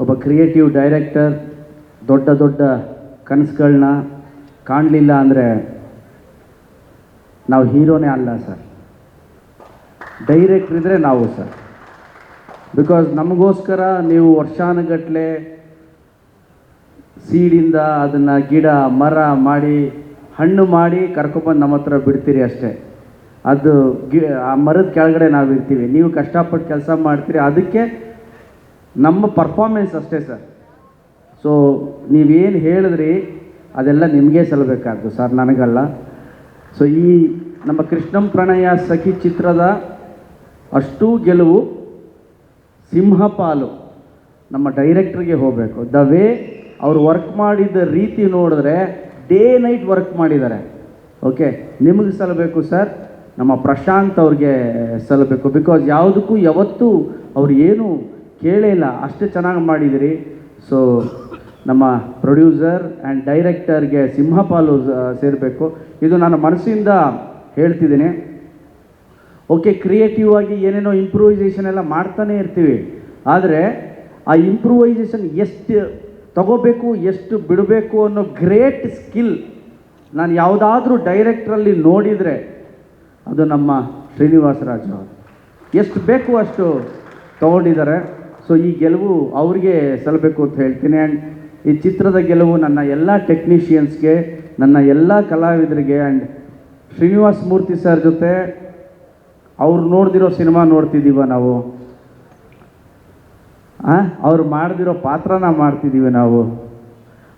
ಒಬ್ಬ creative director ದೊಡ್ಡ ದೊಡ್ಡ ಕನಸುಗಳನ್ನ ಕಾಣಲಿಲ್ಲ ಅಂದರೆ ನಾವು ಹೀರೋನೇ ಅಲ್ಲ ಸರ್ ಡೈರೆಕ್ಟ್ರ್ ಇದ್ದರೆ ನಾವು ಸರ್ ಬಿಕಾಸ್ ನಮಗೋಸ್ಕರ ನೀವು ವರ್ಷಾನುಗಟ್ಟಲೆ ಸೀಡಿಂದ ಅದನ್ನು ಗಿಡ, ಮರ ಮಾಡಿ, ಹಣ್ಣು ಮಾಡಿ ಕರ್ಕೊಬಂದು ನಮ್ಮ ಹತ್ರ ಬಿಡ್ತೀರಿ ಅಷ್ಟೇ. ಅದು ಗಿ ಆ ಮರದ ಕೆಳಗಡೆ ನಾವು ಇರ್ತೀವಿ ನೀವು ಕಷ್ಟಪಟ್ಟು ಕೆಲಸ ಮಾಡ್ತೀರಿ. ಅದಕ್ಕೆ ನಮ್ಮ ಪರ್ಫಾರ್ಮೆನ್ಸ್ ಅಷ್ಟೇ ಸರ್ ಸೊ ನೀವೇನು ಹೇಳಿದ್ರಿ, ಅದೆಲ್ಲ ನಿಮಗೆ ಸಲ್ಲಬೇಕಾದ್ದು ಸರ್ ನನಗಲ್ಲ. ಸೊ ಈ ನಮ್ಮ ಕೃಷ್ಣಂ ಪ್ರಣಯ ಸಖಿ ಚಿತ್ರದ ಅಷ್ಟೂ ಗೆಲುವು ಸಿಂಹಪಾಲು ನಮ್ಮ ಡೈರೆಕ್ಟ್ರಿಗೆ ಹೋಗಬೇಕು. ದ ವೇ ಅವರು ವರ್ಕ್ ಮಾಡಿದ ರೀತಿ ನೋಡಿದ್ರೆ ಡೇ ನೈಟ್ ವರ್ಕ್ ಮಾಡಿದ್ದಾರೆ. ಓಕೆ ನಿಮಗೆ ಸಲ್ಲಬೇಕು ಸರ್ ನಮ್ಮ ಪ್ರಶಾಂತ್ ಅವ್ರಿಗೆ ಸಲ್ಲಬೇಕು. ಬಿಕಾಸ್ ಯಾವುದಕ್ಕೂ ಯಾವತ್ತೂ ಅವ್ರು ಏನು ಕೇಳೇ ಇಲ್ಲ. ಅಷ್ಟು ಚೆನ್ನಾಗಿ ಮಾಡಿದಿರಿ. ಸೊ ನಮ್ಮ ಪ್ರೊಡ್ಯೂಸರ್ ಆ್ಯಂಡ್ ಡೈರೆಕ್ಟರ್ಗೆ ಸಿಂಹಪಾಲು ಸೇರಬೇಕು. ಇದು ನಾನು ಮನಸ್ಸಿಂದ ಹೇಳ್ತಿದ್ದೀನಿ. ಓಕೆ ಕ್ರಿಯೇಟಿವ್ ಆಗಿ ಏನೇನೋ ಇಂಪ್ರೂವೈಸೇಷನ್ ಎಲ್ಲ ಮಾಡ್ತಾನೆ ಇರ್ತೀವಿ. ಆದರೆ, ಆ ಇಂಪ್ರೂವೈಸೇಷನ್ ಎಷ್ಟು ತಗೋಬೇಕು, ಎಷ್ಟು ಬಿಡಬೇಕು ಅನ್ನೋ ಗ್ರೇಟ್ ಸ್ಕಿಲ್ ನಾನು ಯಾವುದಾದ್ರೂ ಡೈರೆಕ್ಟ್ರಲ್ಲಿ ನೋಡಿದರೆ ಅದು ನಮ್ಮ ಶ್ರೀನಿವಾಸ ರಾಜ ಎಷ್ಟು ಬೇಕು ಅಷ್ಟು ತಗೊಂಡಿದ್ದಾರೆ. ಸೊ ಈ ಗೆಲುವು ಅವ್ರಿಗೆ ಸಲ್ಲಬೇಕು ಅಂತ ಹೇಳ್ತೀನಿ. ಆ್ಯಂಡ್ ಈ ಚಿತ್ರದ ಗೆಲುವು ನನ್ನ ಎಲ್ಲ ಟೆಕ್ನಿಷಿಯನ್ಸ್ಗೆ ನನ್ನ ಎಲ್ಲ ಕಲಾವಿದರಿಗೆ ಆ್ಯಂಡ್ ಶ್ರೀನಿವಾಸ್ ಮೂರ್ತಿ ಸರ್ ಜೊತೆ ಅವ್ರು ನೋಡ್ದಿರೋ ಸಿನಿಮಾ ನೋಡ್ತಿದ್ದೀವ ನಾವು. ಅವ್ರು ಮಾಡ್ದಿರೋ ಪಾತ್ರನ ಮಾಡ್ತಿದ್ದೀವಿ ನಾವು.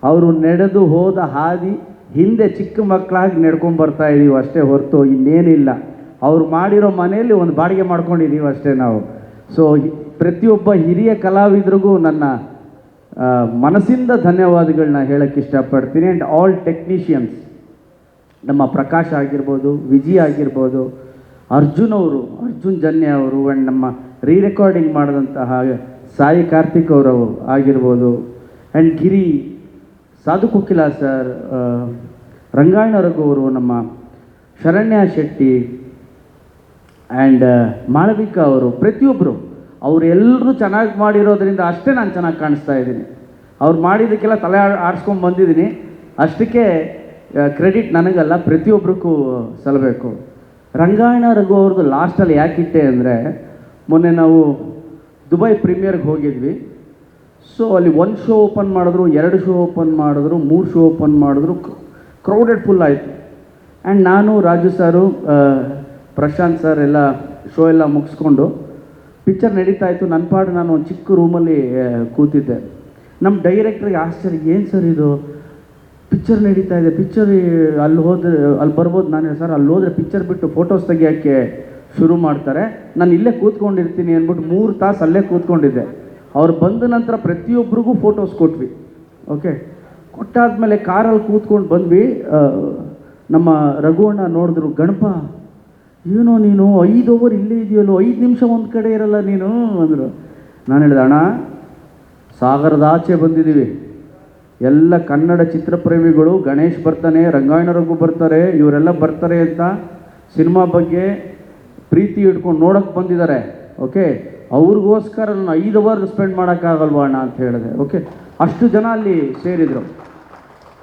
ಅವರು ನಡೆದು ಹೋದ ಹಾದಿ ಹಿಂದೆ ಚಿಕ್ಕ ಮಕ್ಕಳಾಗಿ ನಡ್ಕೊಂಬರ್ತಾ ಇದ್ದೀವಿ ಅಷ್ಟೇ ಹೊರತು ಇನ್ನೇನಿಲ್ಲ. ಅವ್ರು ಮಾಡಿರೋ ಮನೆಯಲ್ಲಿ ಒಂದು ಬಾಡಿಗೆ ಮಾಡ್ಕೊಂಡಿದ್ದೀವಿ ಅಷ್ಟೇ ನಾವು. ಸೊ ಪ್ರತಿಯೊಬ್ಬ ಹಿರಿಯ ಕಲಾವಿದರಿಗೂ ನನ್ನ ಮನಸ್ಸಿಂದ ಧನ್ಯವಾದಗಳನ್ನ ಹೇಳಕ್ಕೆ ಇಷ್ಟಪಡ್ತೀನಿ. ಆ್ಯಂಡ್ ಆಲ್ ಟೆಕ್ನಿಷಿಯನ್ಸ್ ನಮ್ಮ ಪ್ರಕಾಶ್ ಆಗಿರ್ಬೋದು, ವಿಜಿ ಆಗಿರ್ಬೋದು, ಅರ್ಜುನ್ ಅವರು, ಅರ್ಜುನ್ ಜನ್ಯ ಅವರು ಆ್ಯಂಡ್ ನಮ್ಮ ರೀ ರೆಕಾರ್ಡಿಂಗ್ ಮಾಡಿದಂತಹ ಸಾಯಿ ಕಾರ್ತಿಕ್ ಅವರವರು ಆಗಿರ್ಬೋದು. ಆ್ಯಂಡ್ ಗಿರಿ ಸಾಧು ಕುಕ್ಕಿಲ ಸರ್ ರಂಗಾಯಣ ರಘು ಅವರು, ನಮ್ಮ ಶರಣ್ಯ ಶೆಟ್ಟಿ ಆ್ಯಂಡ್ ಮಾಳವಿಕಾ ಅವರು ಪ್ರತಿಯೊಬ್ಬರು ಅವರೆಲ್ಲರೂ ಚೆನ್ನಾಗಿ ಮಾಡಿರೋದ್ರಿಂದ ಅಷ್ಟೇ ನಾನು ಚೆನ್ನಾಗಿ ಕಾಣಿಸ್ತಾ ಇದ್ದೀನಿ. ಅವ್ರು ಮಾಡಿದ್ದಕ್ಕೆಲ್ಲ ತಲೆ ಆಡಿಸ್ಕೊಂಡು ಬಂದಿದ್ದೀನಿ. ಅಷ್ಟಕ್ಕೆ ಕ್ರೆಡಿಟ್ ನನಗಲ್ಲ ಪ್ರತಿಯೊಬ್ಬರಿಗೂ ಸಲ್ಲಬೇಕು ರಂಗಾಯಣ ರಘು ಅವ್ರದ್ದು ಲಾಸ್ಟಲ್ಲಿ ಯಾಕಿಟ್ಟೆ ಅಂದರೆ, ಮೊನ್ನೆ ನಾವು ದುಬೈ ಪ್ರೀಮಿಯರ್ಗೆ ಹೋಗಿದ್ವಿ. ಸೊ ಅಲ್ಲಿ ಒಂದು ಶೋ ಓಪನ್ ಮಾಡಿದ್ರು, ಎರಡು ಶೋ ಓಪನ್ ಮಾಡಿದ್ರು, ಮೂರು ಶೋ ಓಪನ್ ಮಾಡಿದ್ರು ಕ್ರೌಡೆಡ್ ಫುಲ್ ಆಯಿತು. ಆ್ಯಂಡ್ ನಾನು, ರಾಜು ಸಾರು ಪ್ರಶಾಂತ್ ಸರ್ ಎಲ್ಲ ಶೋ ಎಲ್ಲ ಮುಗಿಸ್ಕೊಂಡು ಪಿಕ್ಚರ್ ನಡೀತಾ ಇತ್ತು. ನನ್ನ ಪಾಡು ನಾನು ಒಂದು ಚಿಕ್ಕ ರೂಮಲ್ಲಿ ಕೂತಿದ್ದೆ. ನಮ್ಮ ಡೈರೆಕ್ಟ್ರಿಗೆ ಆಶ್ಚರ್ಯ, ಏನು ಸರ್ ಇದು? ಪಿಕ್ಚರ್ ನಡೀತಾ ಇದೆ. ಪಿಕ್ಚರ್ ಅಲ್ಲಿ ಹೋದ್ರೆ, ಅಲ್ಲಿ ಬರ್ಬೋದು. ನಾನು ಸರ್, ಅಲ್ಲಿ ಹೋದ್ರೆ ಪಿಕ್ಚರ್ ಬಿಟ್ಟು ಫೋಟೋಸ್ ತೆಗಿಯೋಕ್ಕೆ ಶುರು ಮಾಡ್ತಾರೆ. ನಾನು ಇಲ್ಲೇ ಕೂತ್ಕೊಂಡಿರ್ತೀನಿ ಅಂದ್ಬಿಟ್ಟು ಮೂರು ತಾಸು ಅಲ್ಲೇ ಕೂತ್ಕೊಂಡಿದ್ದೆ. ಅವ್ರು ಬಂದ ನಂತರ ಪ್ರತಿಯೊಬ್ಬರಿಗೂ ಫೋಟೋಸ್ ಕೊಟ್ವಿ. ಓಕೆ? ಕೊಟ್ಟಾದ್ಮೇಲೆ ಕಾರಲ್ಲಿ ಕೂತ್ಕೊಂಡು ಬಂದ್ವಿ. ನಮ್ಮ ರಘುವಣ್ಣ ನೋಡಿದ್ರು, ಗಣಪ ಏನೋ ನೀನು ಐದು ಓವರ್ ಇಲ್ಲೇ ಇದೆಯಲ್ಲೋ, ಐದು ನಿಮಿಷ ಒಂದು ಕಡೆ ಇರಲ್ಲ ನೀನು? ಅಂದರು. ನಾನು ಹೇಳಿದೆ, ಅಣ್ಣ, ಸಾಗರದ ಆಚೆ ಬಂದಿದ್ದೀವಿ. ಎಲ್ಲ ಕನ್ನಡ ಚಿತ್ರಪ್ರೇಮಿಗಳು, ಗಣೇಶ್ ಬರ್ತಾನೆ ರಂಗಾಯಣರಗೂ ಬರ್ತಾರೆ, ಇವರೆಲ್ಲ ಬರ್ತಾರೆ ಅಂತ ಸಿನಿಮಾ ಬಗ್ಗೆ ಪ್ರೀತಿ ಇಟ್ಕೊಂಡು ನೋಡೋಕ್ಕೆ ಬಂದಿದ್ದಾರೆ. ಓಕೆ? ಅವ್ರಿಗೋಸ್ಕರ ನಾನು ಐದು ಅವರ್ ಸ್ಪೆಂಡ್ ಮಾಡೋಕ್ಕಾಗಲ್ವಾ ಅಣ್ಣ? ಅಂತ ಹೇಳಿದೆ. ಓಕೆ? ಅಷ್ಟು ಜನ ಅಲ್ಲಿ ಸೇರಿದರು.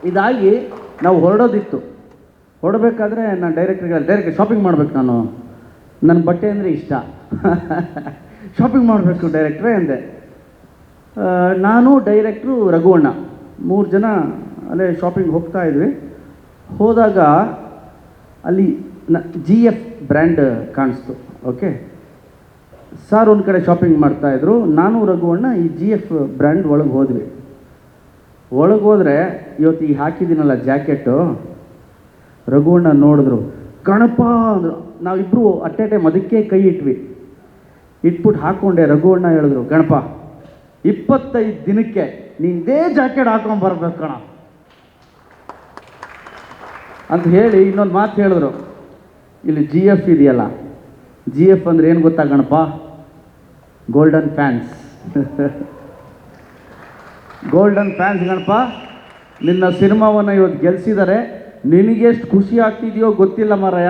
ಇದಾಗಿ ನಾವು ಹೊರಡೋದಿತ್ತು. ಹೊರಡಬೇಕಾದ್ರೆ ನಾನು ಡೈರೆಕ್ಟ್ರಿಗೆ ಡೈರೆಕ್ಟ್ ಶಾಪಿಂಗ್ ಮಾಡ್ಬೇಕು ನಾನು. ನನ್ನ ಬಟ್ಟೆ ಅಂದರೆ ಇಷ್ಟ. ಶಾಪಿಂಗ್ ಮಾಡಬೇಕು ಡೈರೆಕ್ಟ್ರೇ ಅಂದೆ. ನಾನು ಡೈರೆಕ್ಟ್ರು ರಘುವಣ್ಣ. ಮೂರು ಜನ ಅಲ್ಲೇ ಶಾಪಿಂಗ್ ಹೋಗ್ತಾ ಇದ್ವಿ. ಹೋದಾಗ ಅಲ್ಲಿ ನ ಜಿ ಎಫ್ ಬ್ರ್ಯಾಂಡ್ ಕಾಣಿಸ್ತು ಓಕೆ ಸರ್ ಒಂದು ಕಡೆ ಶಾಪಿಂಗ್ ಮಾಡ್ತಾಯಿದ್ರು ನಾನು, ರಘುವಣ್ಣ ಈ ಜಿ ಎಫ್ ಬ್ರ್ಯಾಂಡ್ ಒಳಗೆ ಹೋದ್ವಿ. ಒಳಗೆ ಹೋದರೆ ಇವತ್ತು ಈ ಹಾಕಿದ್ದೀನಲ್ಲ ಜಾಕೆಟು ರಘುವಣ್ಣ ನೋಡಿದ್ರು ಗಣಪ ಅಂದರು ನಾವಿಬ್ಬರು ಅಟ್ ಎ ಟೈಮ್ ಅದಕ್ಕೆ ಕೈ ಇಟ್ವಿ. ಇಟ್ಬಿಟ್ಟು ಹಾಕ್ಕೊಂಡೆ ರಘುವಣ್ಣ ಹೇಳಿದ್ರು ಗಣಪ ಇಪ್ಪತ್ತೈದು ದಿನಕ್ಕೆ ನಿಂದೇ ಜಾಕೆಟ್ ಹಾಕೊಂಡು ಬರ್ಬೇಕು ಕಣ. ಅಂತ ಹೇಳಿ ಇನ್ನೊಂದು ಮಾತು ಹೇಳಿದ್ರು, ಇಲ್ಲಿ ಜಿ ಎಫ್ ಇದೆಯಲ್ಲ ಜಿ ಎಫ್ ಅಂದ್ರೆ ಏನು ಗೊತ್ತಾ Ganapa golden fans golden fans Ganapa ನಿನ್ನ ಸಿನಿಮಾವನ್ನು ಇವತ್ತು ಗೆಲ್ಸಿದ್ದಾರೆ ನಿನಗೆಷ್ಟು ಖುಷಿ ಆಗ್ತಿದೆಯೋ ಗೊತ್ತಿಲ್ಲ ಮಾರಾಯ.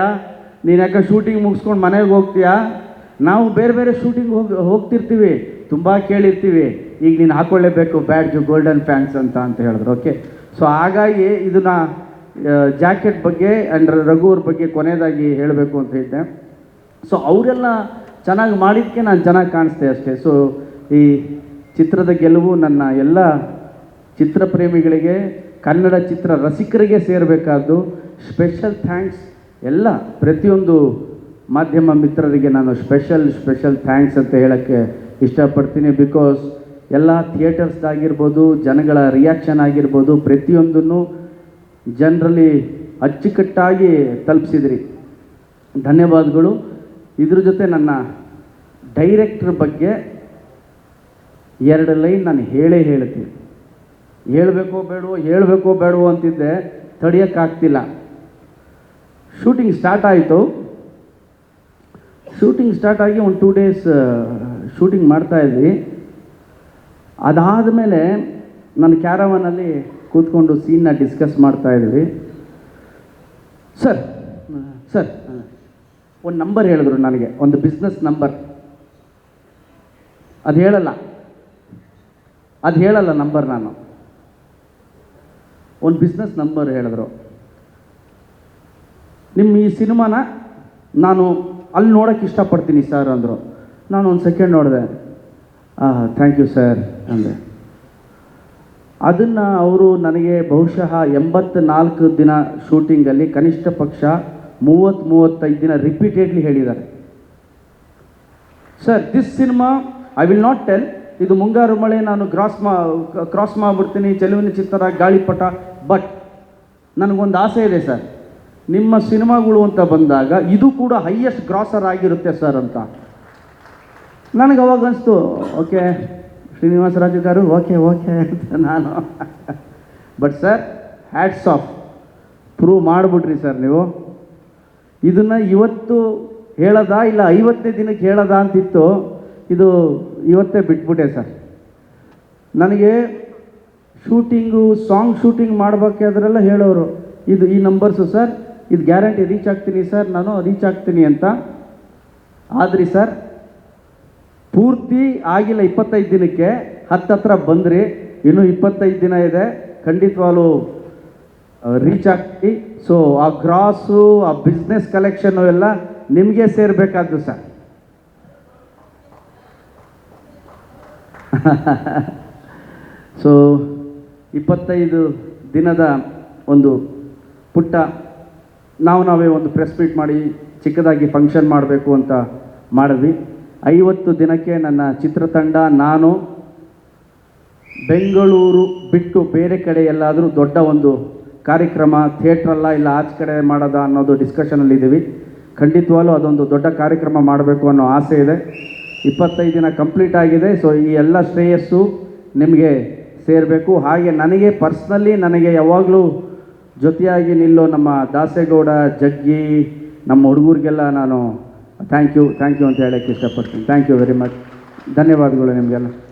ನೀನು ಯಾಕೆ ಶೂಟಿಂಗ್ ಮುಗಿಸ್ಕೊಂಡು ಮನೆಗೆ ಹೋಗ್ತೀಯಾ? ನಾವು ಬೇರೆ ಬೇರೆ ಶೂಟಿಂಗ್ ಹೋಗಿ, ಹೋಗ್ತಿರ್ತೀವಿ. ತುಂಬ ಕೇಳಿರ್ತೀವಿ. ಈಗ ನೀನು ಹಾಕ್ಕೊಳ್ಳೇಬೇಕು ಬ್ಯಾಡ್ಜು ಗೋಲ್ಡನ್ ಫ್ಯಾನ್ಸ್ ಅಂತ ಅಂತ ಹೇಳಿದ್ರು. ಓಕೆ ಸೊ ಹಾಗಾಗಿ ಇದನ್ನ ಜಾಕೆಟ್ ಬಗ್ಗೆ ಆ್ಯಂಡ್ ರಘುವ್ರ ಬಗ್ಗೆ ಕೊನೆಯದಾಗಿ ಹೇಳಬೇಕು ಅಂತ ಇದ್ದೆ. ಸೊ ಅವರೆಲ್ಲ ಚೆನ್ನಾಗಿ ಮಾಡಿದ್ದಕ್ಕೆ ನಾನು ಚೆನ್ನಾಗಿ ಕಾಣಿಸ್ತೆ ಅಷ್ಟೇ. ಸೊ ಈ ಚಿತ್ರದ ಗೆಲುವು ನನ್ನ ಎಲ್ಲ ಚಿತ್ರಪ್ರೇಮಿಗಳಿಗೆ ಕನ್ನಡ ಚಿತ್ರ ರಸಿಕರಿಗೆ ಸೇರಬೇಕಾದ್ದು ಸ್ಪೆಷಲ್ ಥ್ಯಾಂಕ್ಸ್ ಎಲ್ಲ ಪ್ರತಿಯೊಂದು ಮಾಧ್ಯಮ ಮಿತ್ರರಿಗೆ ನಾನು ಸ್ಪೆಷಲ್ ಸ್ಪೆಷಲ್ ಥ್ಯಾಂಕ್ಸ್ ಅಂತ ಹೇಳೋಕ್ಕೆ ಇಷ್ಟಪಡ್ತೀನಿ ಬಿಕಾಸ್ ಎಲ್ಲ ಥಿಯೇಟರ್ಸ್ದಾಗಿರ್ಬೋದು ಜನಗಳ ರಿಯಾಕ್ಷನ್ ಆಗಿರ್ಬೋದು, ಪ್ರತಿಯೊಂದನ್ನು ಜನರಲ್ಲಿ ಅಚ್ಚುಕಟ್ಟಾಗಿ ತಲುಪಿಸಿದ್ರಿ. ಧನ್ಯವಾದಗಳು. ಇದ್ರ ಜೊತೆ ನನ್ನ ಡೈರೆಕ್ಟ್ರ್ ಬಗ್ಗೆ ಎರಡು ಲೈನ್ ನಾನು ಹೇಳೇ ಹೇಳ್ತೀನಿ. ಹೇಳಬೇಕೋ ಬೇಡವೋ, ಹೇಳ್ಬೇಕೋ ಬೇಡವೋ ಅಂತಿದ್ದೆ, ತಡೆಯೋಕ್ಕಾಗ್ತಿಲ್ಲ. ಶೂಟಿಂಗ್ ಸ್ಟಾರ್ಟ್ ಆಯಿತು. ಶೂಟಿಂಗ್ ಸ್ಟಾರ್ಟ್ ಆಗಿ ಒಂದು ಟೂ ಡೇಸ್ ಶೂಟಿಂಗ್ ಮಾಡ್ತಾ ಇದ್ವಿ. ಅದಾದಮೇಲೆ ನನ್ನ ಕ್ಯಾರವನಲ್ಲಿ ಕೂತ್ಕೊಂಡು ಸೀನ್ನ ಡಿಸ್ಕಸ್ ಮಾಡ್ತಾ ಇದ್ವಿ. ಸರ್ ಸರ್ ಒಂದು ನಂಬರ್ ಹೇಳಿದ್ರು ನನಗೆ, ಒಂದು ಬಿಸ್ನೆಸ್ ನಂಬರ್ ಅದು ಹೇಳಲ್ಲ. ಅದು ಹೇಳಲ್ಲ ನಂಬರ್ ನಾನು. ಒಂದು ಬಿಸ್ನೆಸ್ ನಂಬರ್ ಹೇಳಿದ್ರು. ನಿಮ್ಮ ಈ ಸಿನಿಮಾನ ನಾನು ಅಲ್ಲಿ ನೋಡೋಕ್ಕೆ ಇಷ್ಟಪಡ್ತೀನಿ ಸರ್ ಅಂದರು. ನಾನು ಒಂದು ಸೆಕೆಂಡ್ ನೋಡಿದೆ. ಹಾಂ ಥ್ಯಾಂಕ್ ಯು ಸರ್ ಅಂದೆ. ಅದನ್ನು ಅವರು ನನಗೆ ಬಹುಶಃ ಎಂಬತ್ನಾಲ್ಕು ದಿನ ಶೂಟಿಂಗಲ್ಲಿ ಕನಿಷ್ಠ ಪಕ್ಷ ಮೂವತ್ತು ಮೂವತ್ತೈದು ದಿನ ರಿಪೀಟೆಡ್ಲಿ ಹೇಳಿದ್ದಾರೆ. Sir this cinema I will not tell ಇದು ಮುಂಗಾರು ಮಳೆ, ನಾನು ಕ್ರಾಸ್ ಮಾ ಕ್ರಾಸ್ ಮಾಡಿಬಿಡ್ತೀನಿ, ಚೆಲುವಿನ ಚಿತ್ತರ ಗಾಳಿಪಟ ಬಟ್ ನನಗೊಂದು ಆಸೆ ಇದೆ ಸರ್. ನಿಮ್ಮ ಸಿನಿಮಾಗಳು ಅಂತ ಬಂದಾಗ ಇದು ಕೂಡ ಹೈಯೆಸ್ಟ್ ಗ್ರಾಸರ್ ಆಗಿರುತ್ತೆ ಸರ್ ಅಂತ. ನನಗೆ ಅವಾಗ ಅನಿಸ್ತು ಓಕೆ ಶ್ರೀನಿವಾಸ ರಾಜುಗಾರು ಓಕೆ ಓಕೆ ಅಂತ ನಾನು. But sir hats off prove ಮಾಡಿಬಿಟ್ರಿ sir ನೀವು. ಇದನ್ನು ಇವತ್ತು ಹೇಳೋದಾ ಇಲ್ಲ ಐವತ್ತನೇ ದಿನಕ್ಕೆ ಹೇಳೋದಾ ಅಂತಿತ್ತು, ಇದು ಇವತ್ತೇ ಬಿಟ್ಬಿಟ್ಟೆ ಸರ್. ನನಗೆ ಶೂಟಿಂಗು, ಸಾಂಗ್ ಶೂಟಿಂಗ್ ಮಾಡಬೇಕಾದ್ರೆಲ್ಲ ಹೇಳೋರು. ಇದು ಈ ನಂಬರ್ಸು ಸರ್. ಇದು ಗ್ಯಾರಂಟಿ ರೀಚ್ ಆಗ್ತೀನಿ ಸರ್. ನಾನು ರೀಚ್ ಆಗ್ತೀನಿ ಅಂತ. ಆದ್ರಿ ಸರ್, ಪೂರ್ತಿ ಆಗಿಲ್ಲ ಇಪ್ಪತ್ತೈದು ದಿನಕ್ಕೆ. ಹತ್ತತ್ರ ಬಂದ್ರಿ. ಇನ್ನೂ ಇಪ್ಪತ್ತೈದು ದಿನ ಇದೆ. ಖಂಡಿತವಾಗ್ಲೂ ರೀಚ್ ಆಗ್ತಿ. ಸೊ ಆ ಗ್ರಾಸು, ಆ ಬಿಸ್ನೆಸ್ ಕಲೆಕ್ಷನ್ನು ಎಲ್ಲ ನಿಮಗೆ ಸೇರಬೇಕಾದ್ದು ಸರ್. ಸೊ ಇಪ್ಪತ್ತೈದು ದಿನದ ಒಂದು ಪುಟ್ಟ ನಾವು ನಾವೇ ಒಂದು ಪ್ರೆಸ್ ಮೀಟ್ ಮಾಡಿ ಚಿಕ್ಕದಾಗಿ ಫಂಕ್ಷನ್ ಮಾಡಬೇಕು ಅಂತ ಮಾಡಿದ್ವಿ. ಐವತ್ತು ದಿನಕ್ಕೆ ನನ್ನ ಚಿತ್ರತಂಡ, ನಾನು ಬೆಂಗಳೂರು ಬಿಟ್ಟು ಬೇರೆ ಕಡೆ ಎಲ್ಲಾದರೂ ದೊಡ್ಡ ಒಂದು ಕಾರ್ಯಕ್ರಮ ಥಿಯೇಟ್ರಲ್ಲ ಇಲ್ಲ ಆಚೆ ಕಡೆ ಮಾಡೋದ ಅನ್ನೋದು ಡಿಸ್ಕಷನಲ್ಲಿದ್ದೀವಿ ಖಂಡಿತವಾಗಲೂ ಅದೊಂದು ದೊಡ್ಡ ಕಾರ್ಯಕ್ರಮ ಮಾಡಬೇಕು ಅನ್ನೋ ಆಸೆ ಇದೆ. ಇಪ್ಪತ್ತೈದು ದಿನ ಕಂಪ್ಲೀಟ್ ಆಗಿದೆ. ಸೊ ಈ ಎಲ್ಲ ಶ್ರೇಯಸ್ಸು ನಿಮಗೆ ಸೇರಬೇಕು. ಹಾಗೆ ನನಗೆ ಪರ್ಸ್ನಲಿ ನನಗೆ ಯಾವಾಗಲೂ ಜೊತೆಯಾಗಿ ನಿಲ್ಲೋ ನಮ್ಮ ದಾಸೇಗೌಡ, ಜಗ್ಗಿ, ನಮ್ಮ ಹುಡುಗರಿಗೆಲ್ಲ ನಾನು ಥ್ಯಾಂಕ್ ಯು ಥ್ಯಾಂಕ್ ಯು ಅಂತ ಹೇಳೋಕ್ಕೆ ಇಷ್ಟಪಡ್ತೀನಿ. ಥ್ಯಾಂಕ್ ಯು ವೆರಿ ಮಚ್ ಧನ್ಯವಾದಗಳು ನಿಮಗೆಲ್ಲ.